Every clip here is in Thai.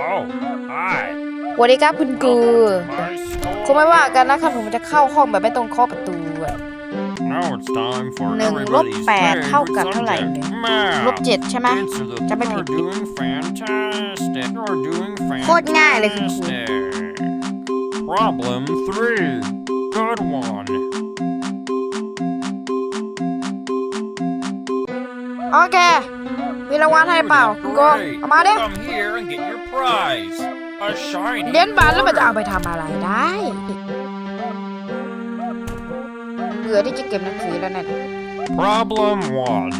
Oh, hi. สวัสดีครับคุณกู My คงไม่ว่ากันนะครับผมจะเข้าห้องแบบไม่ต้องเคาะประตูอะ Now it's time for หนึ่งลบ everybody's แปด favorite เท่ากับเท่าไหร่เนี่ย subject, ลบ math. เจ็ดใช่ไหม Answer the- จะไม่ผิด You're doing fantastic. You're doing โคตรง่ายเลยคุณครู fantastic. Problem three. Good one. โอเค มีรางวัลให้เปล่าคุณโก Great. เอามาดิ Come here and get your prize. A shiny เลี้ยนบาทแล้วมันจะเอาไปทำอะไรได้เบื่อที่จะเก็บหนังสือแล้วเนี่ย Problem one.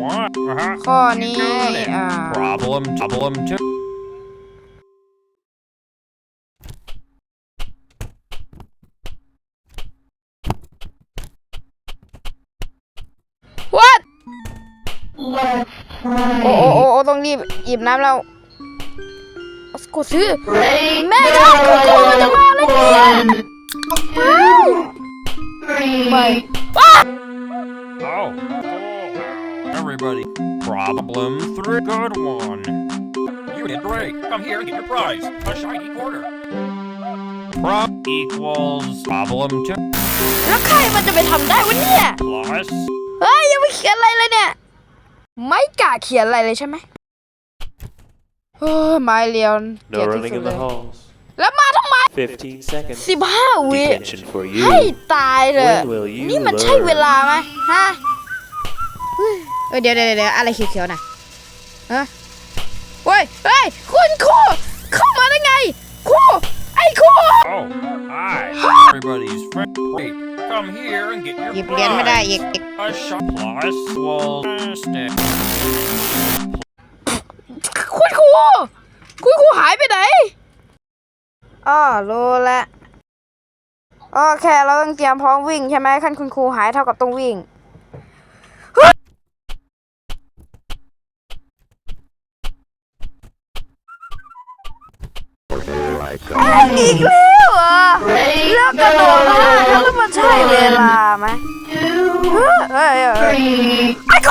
What? Uh-huh. ข้อนี้ อ่า Problem, problem two. what โอ้โอ้โอ้โอ้ต้องรีบหยิบน้ำแล้วกดซื้อแม่ครับคุณครูมันจะมาแล้วเนี่ยไป Oh, cool. Everybody. Problem three. Good one. You did great. Come here and get your prize. A shiny quarter. Prob equals problem two แล้วใครมันจะไปทำได้วะเนี่ย plus เฮ้ยยังไม่เขียนอะไรเลยเนี่ย ไม่กล้าเขียนอะไรเลยใช่ไหมเฮ้ยไม้เรียวเกลีย No ดที่ running สุด in เล the ย halls. แล้วมาทำไม 15 seconds. สิบห้าวิ Detention for ให้ you. ตายเลย When will you นี่มันใช่ learn? เวลาไหมฮะเฮ้ยเอ้ยเดี๋ยวเดี๋ยวเดี๋ยวอะไรเขียวๆน่ะฮะเฮ้ยเฮ้ยคุณครูเข้ามาได้ไงครูไอ้ครู Oh, hi. Everybody's friend. Great. Come here and get your หยิบเหรียญไม่ได้ prize. อีก A shot plus equals fantastic. คุณครูคุณครูหายไปไหนอ๋อรู้แล้วโอเคเราต้องเตรียมพร้อมวิ่งใช่ไหมขั้นคุณครูหายเท่ากับต้องวิ่ง อีกแล้วเหรอเลือกกระโดดมาแล้วมันใช่เวลาไหมเฮ้ยเฮ้ยเฮ้ยไอ้ก